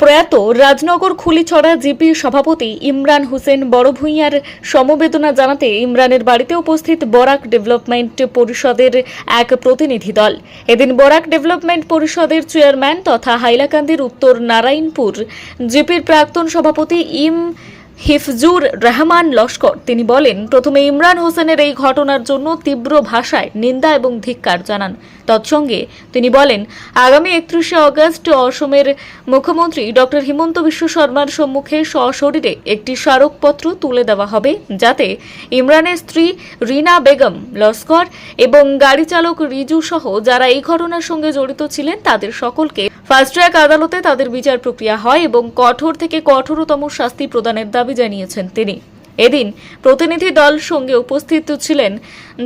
প্রয়াত রাজনগর খুলিছড়া জিপি সভাপতি ইমরান হোসেন বড়ভূঁইয়ার সমবেদনা জানাতে ইমরানের বাড়িতে উপস্থিত বরাক ডেভেলপমেন্ট পরিষদের এক প্রতিনিধি দল। এদিন বরাক ডেভেলপমেন্ট পরিষদের চেয়ারম্যান তথা হাইলাকান্দির উত্তর নারায়ণপুর জিপির প্রাক্তন সভাপতি ইম হিফজুর রহমান লস্কর। তিনি বলেন, প্রথমে ইমরান হোসেনের এই ঘটনার জন্য তীব্র ভাষায় নিন্দা এবং ধিক্কার জানান। তৎসঙ্গে তিনি বলেন, আগামী একত্রিশে অগস্ট অসমের মুখ্যমন্ত্রী ডক্টর হিমন্ত বিশ্ব শর্মার সম্মুখে সশরীরে একটি স্মারকপত্র তুলে দেওয়া হবে, যাতে ইমরানের স্ত্রী রিনা বেগম লস্কর এবং গাড়ি চালক রিজু সহ যারা এই ঘটনার সঙ্গে জড়িত ছিলেন, তাদের সকলকে ফাস্ট ট্র্যাক আদালতে তাদের বিচার প্রক্রিয়া হয় এবং কঠোর থেকে কঠোরতম শাস্তি প্রদানের দাবি জানিয়েছেন তিনি। এদিন প্রতিনিধি দল সঙ্গে উপস্থিত ছিলেন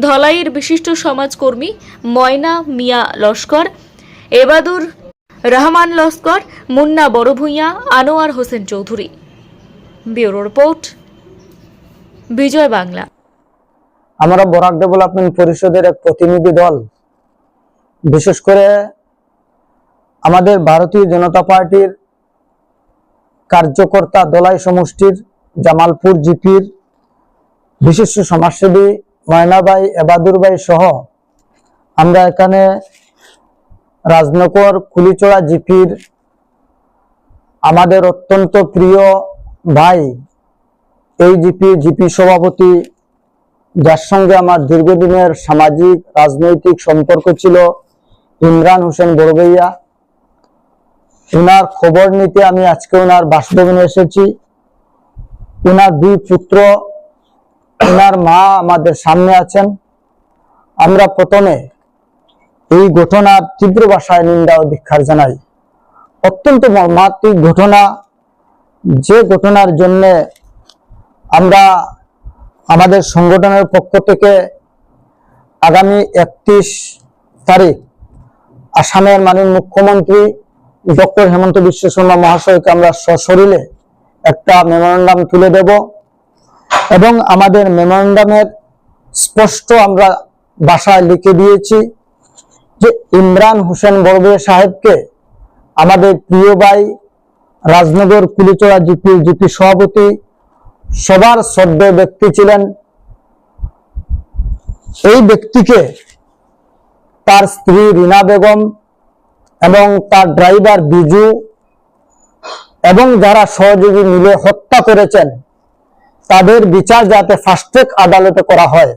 ধলাইয়ের বিশিষ্ট সমাজকর্মী ময়না মিয়া Laskar, Ebadur Rahman Laskar, Munna Barbhuiya Anwar Hossain Chowdhury. Bureau report, Bijoy Bangla. আমরা বরাক ডেভেলপমেন্ট পরিষদের এক প্রতিনিধি দল, বিশেষ করে আমাদের ভারতীয় জনতা পার্টির কার্যকর্তা দলাই সমষ্টির জামালপুর জিপির বিশিষ্ট সমাজসেবী ময়নাবাই এবাদুর ভাই সহ আমরা এখানে রাজনগর কুলিচড়া জিপির আমাদের অত্যন্ত প্রিয় ভাই, এই জিপি জিপি সভাপতি, যার সঙ্গে আমার দীর্ঘদিনের সামাজিক, রাজনৈতিক সম্পর্ক ছিল, ইমরান হোসেন বড়বইয়া উনার খবর নিতে আমি আজকে ওনার বাসভবনে এসেছি। উনার দুই পুত্র, উনার মা আমাদের সামনে আছেন। আমরা প্রথমে এই ঘটনার তীব্র ভাষায় নিন্দা ও ধিক্ষার জানাই। অত্যন্ত মর্মাত্মিক ঘটনা। যে ঘটনার জন্যে আমরা আমাদের সংগঠনের পক্ষ থেকে আগামী একত্রিশ তারিখ আসামের মাননীয় মুখ্যমন্ত্রী ডক্টর হেমন্ত বিশ্ব শর্মা মহাশয়কে আমরা সশরীরে একটা মেমোরেন্ডাম তুলে দেব এবং আমাদের মেমোরেন্ডামের স্পষ্ট আমরা বাসায় লিখে দিয়েছি যে ইমরান হোসেন বড়বে সাহেবকে আমাদের প্রিয় ভাই, রাজনগর কুলিচড়া জিপি জিপি সভাপতি, সবার শ্রদ্ধ ব্যক্তি ছিলেন। এই ব্যক্তিকে তার স্ত্রী রিনা বেগম এবং তার ড্রাইভার বিজু এবং যারা সহযোগী মিলে হত্যা করেছেন, তাদের বিচার যাতে ফাস্ট্রেক আদালতে করা হয়।